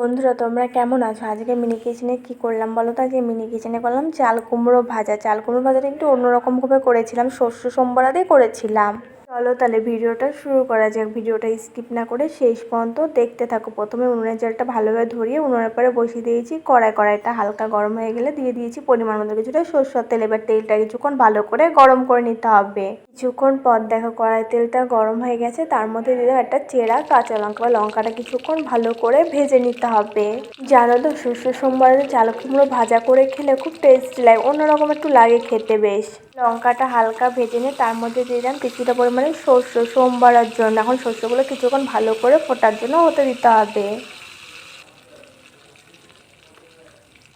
বন্ধুরা, তোমরা কেমন আছো? আজকে মিনি কিচেনে কী করলাম বলো তো? আজকে মিনি কিচেনে করলাম চাল কুমড়ো ভাজা। চাল কুমড়ো ভাজাটা একটু অন্যরকমভাবে করেছিলাম, শস্য সোমবারাতেই করেছিলাম। চলো তাহলে ভিডিওটা শুরু করা যাক। ভিডিওটা স্কিপ না করে শেষ পর্যন্ত দেখতে থাকো। প্রথমে উনুনের জলটা ভালোভাবে ধরিয়ে উনুনের পরে বসিয়ে দিয়েছি। কড়াই, কড়াইটা হালকা গরম হয়ে গেলে দিয়ে দিয়েছি পরিমাণ মতো কিছুটা সরষের তেল। এবার তেলটা কিছুক্ষণ ভালো করে গরম করে নিতে হবে। কিছুক্ষণ পর দেখো কড়াই তেলটা গরম হয়ে গেছে। তার মধ্যে দিয়ে একটা চেরা, কাঁচা লঙ্কা বা লঙ্কাটা কিছুক্ষণ ভালো করে ভেজে নিতে হবে। জানো তো শস্য সোমবারে চাল কুমড়ো ভাজা করে খেলে খুব টেস্টি লাগে। অন্যরকম একটু লাগে খেতে বেশ। লঙ্কাটা হালকা ভেজে নিয়ে তার মধ্যে দিয়ে দিলাম কিছুটা পরিমাণে শস্য সোমবারের জন্য। এখন শস্যগুলো কিছুক্ষণ ভালো করে ফোটার জন্য হতে দিতে হবে।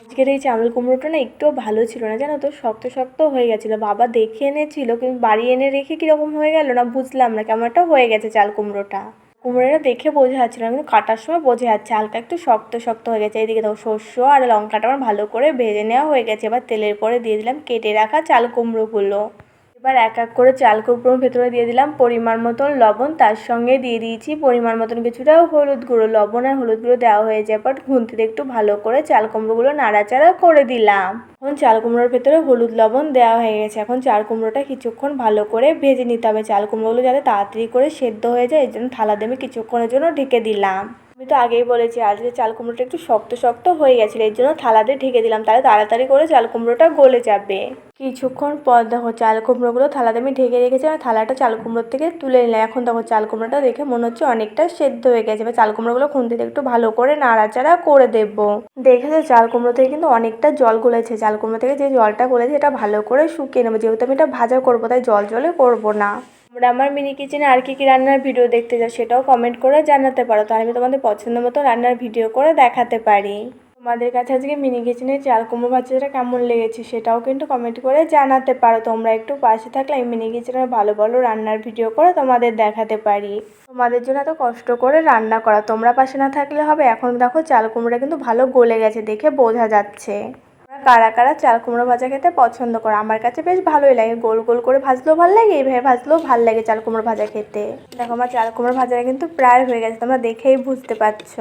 আজকের এই চাউল কুমড়োটা না একটুও ভালো ছিল না, জানো তো? শক্ত শক্ত হয়ে গেছিল। বাবা দেখে এনেছিল, কিন্তু বাড়ি এনে রেখে কীরকম হয়ে গেল না বুঝলাম না কেমন একটা হয়ে গেছে চাল কুমড়োটা? কুমড়োটা দেখে বোঝা যাচ্ছে না, কিন্তু কাটার সময় বোঝা যাচ্ছে, হালকা একটু শক্ত শক্ত হয়ে গেছে। এইদিকে দেখো শস্য আর লঙ্কাটা আমার ভালো করে ভেজে নেওয়া হয়ে গেছে। এবার তেলের পরে দিয়ে দিলাম কেটে রাখা চাল কুমড়োগুলো। এবার এক এক করে চাল কুমড়োর ভেতরে দিয়ে দিলাম পরিমাণ মতন লবণ। তার সঙ্গে দিয়ে দিয়েছি পরিমাণ মতন কিছুটা হলুদ গুঁড়ো। লবণ আর হলুদ গুঁড়ো দেওয়া হয়ে যায় বাট ঘুনতে একটু ভালো করে চাল কুমড়োগুলো নাড়াচাড়া করে দিলাম। এখন চাল কুমড়োর ভেতরে হলুদ লবণ দেওয়া হয়ে গেছে। এখন চাল কুমড়োটা কিছুক্ষণ ভালো করে ভেজে নিতে হবে। চাল কুমড়োগুলো যাতে তাড়াতাড়ি করে সেদ্ধ হয়ে যায় এই জন্য থালা দেমে কিছুক্ষণের জন্য ঢেকে দিলাম। আমি তো আগেই বলেছি, আজকে চাল কুমড়োটা একটু শক্ত শক্ত হয়ে গেছিল, এর জন্য থালাতে ঢেকে দিলাম, তাহলে তাড়াতাড়ি করে চাল কুমড়োটা গলে যাবে। কিছুক্ষণ পর দেখো চাল কুমড়োগুলো থালাতে আমি ঢেকে রেখেছি আর থালাটা চাল কুমড়োর থেকে তুলে নিলাম। এখন দেখো চাল কুমড়োটা দেখে মনে হচ্ছে অনেকটা সেদ্ধ হয়ে গেছে, এবার চাল কুমড়োগুলো খুন্তিতে একটু ভালো করে নাড়াচাড়া করে দেবো। দেখেছ চাল কুমড়ো থেকে কিন্তু অনেকটা জল গলেছে, চাল কুমড়ো থেকে যে জলটা গলেছে, এটা ভালো করে শুকিয়ে নেব, যেহেতু আমি এটা ভাজা করব, তাই জল জলে করব না। তোমরা আমার মিনি কিচেনে আর কী কী রান্নার ভিডিও দেখতে চাও সেটাও কমেন্ট করে জানাতে পারো। তাহলে আমি তোমাদের পছন্দ মতো রান্নার ভিডিও করে দেখাতে পারি। তোমাদের কাছে আজকে মিনি কিচেনের চাল, কুমড়ো ভাজাটা কেমন লেগেছে সেটাও কিন্তু কমেন্ট করে জানাতে পারো। তোমরা একটু পাশে থাকলে আমি মিনি কিচেনের ভালো ভালো রান্নার ভিডিও করে তোমাদের দেখাতে পারি। তোমাদের জন্য এত কষ্ট করে রান্না করা। তোমরা পাশে না থাকলে হবে। এখন দেখো চাল, কুমড়োটা কিন্তু ভালো গলে গেছে দেখে বোঝা যাচ্ছে। কারা কারা চাল কুমড়ো ভাজা খেতে পছন্দ করে? আমার কাছে বেশ ভালোই লাগে। গোল গোল করে ভাজলেও ভালো লাগে, এইভাবে ভাজলেও ভালো লাগে চাল কুমড়ো ভাজা খেতে। দেখো, আমার চাল কুমড়ো ভাজাটা কিন্তু প্রায় হয়ে গেছে, তোমরা দেখেই বুঝতে পারছ।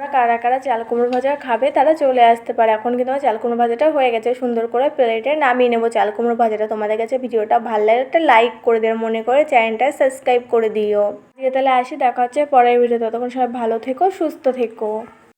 তোমরা কারা কারা চাল কুমড়ো ভাজা খাবে তারা চলে আসতে পারে। এখন কিন্তু আমার চাল কুমড়ো ভাজাটা হয়ে গেছে। সুন্দর করে প্লেটে নামিয়ে নেব চাল কুমড়ো ভাজাটা। তোমাদের কাছে ভিডিওটা ভালো লাগে একটা লাইক করে দেবে মনে করে চ্যানেলটা সাবস্ক্রাইব করে দিও। দিয়ে তাহলে আসি, দেখা হচ্ছে পরের ভিডিও ততক্ষণ সবাই ভালো থেকো, সুস্থ থেকো।